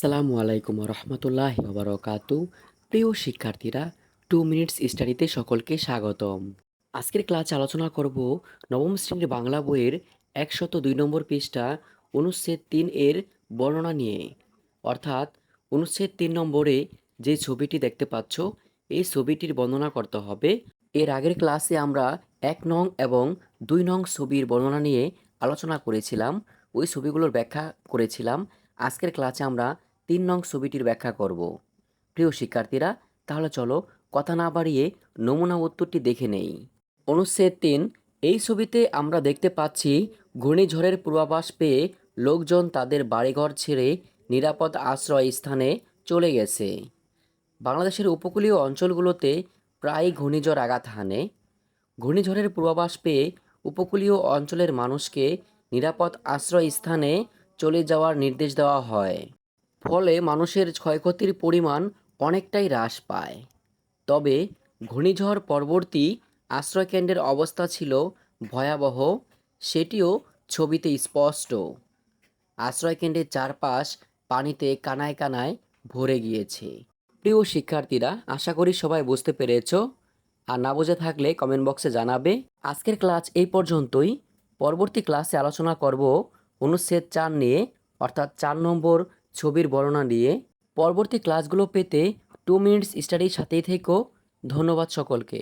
সালামু আলাইকুম রহমতুল্লাহ বারকাতু প্রিয় শিক্ষার্থীরা টু মিনিটস স্টাডিতে সকলকে স্বাগতম। আজকের ক্লাসে আলোচনা করব নবম শ্রেণির বাংলা বইয়ের একশত দুই নম্বর পৃষ্ঠা অনুচ্ছেদ তিন এর বর্ণনা নিয়ে। অর্থাৎ অনুচ্ছেদ তিন নম্বরে যে ছবিটি দেখতে পাচ্ছ, এই ছবিটির বর্ণনা করতে হবে। এর আগের ক্লাসে আমরা এক নং এবং দুই নং ছবির বর্ণনা নিয়ে আলোচনা করেছিলাম। ওই ছবিগুলোর ব্যাখ্যা করেছিলাম। আজকের ক্লাসে আমরা তিন নং ছবিটির ব্যাখ্যা করব। প্রিয় শিক্ষার্থীরা, তাহলে চলো কথা না বাড়িয়ে নমুনা উত্তরটি দেখে নেই। অনুচ্ছেদ তিন, এই ছবিতে আমরা দেখতে পাচ্ছি ঘূর্ণিঝড়ের পূর্বাভাস পেয়ে লোকজন তাদের বাড়িঘর ছেড়ে নিরাপদ আশ্রয় স্থানে চলে গেছে। বাংলাদেশের উপকূলীয় অঞ্চলগুলোতে প্রায় ঘূর্ণিঝড় আঘাত হানে। ঘূর্ণিঝড়ের পূর্বাভাস পেয়ে উপকূলীয় অঞ্চলের মানুষকে নিরাপদ আশ্রয় স্থানে চলে যাওয়ার নির্দেশ দেওয়া হয়। ফলে মানুষের ক্ষয়ক্ষতির পরিমাণ অনেকটাই হ্রাস পায়। তবে ঘূর্ণিঝড় পরবর্তী আশ্রয়কেন্দ্রের অবস্থা ছিল ভয়াবহ, সেটিও ছবিতে স্পষ্ট। আশ্রয়কেন্দ্রের চারপাশ পানিতে কানায় কানায় ভরে গিয়েছে। প্রিয় শিক্ষার্থীরা, আশা করি সবাই বুঝতে পেরেছ। আর না বুঝে থাকলে কমেন্ট বক্সে জানাবে। আজকের ক্লাস এই পর্যন্তই। পরবর্তী ক্লাসে আলোচনা করব অনুচ্ছেদ চার নিয়ে, অর্থাৎ চার নম্বর ছবির বর্ণনা নিয়ে পরবর্তী ক্লাসগুলো পেতে টু মিনিটস স্টাডির সাথেই থেকো। ধন্যবাদ সকলকে।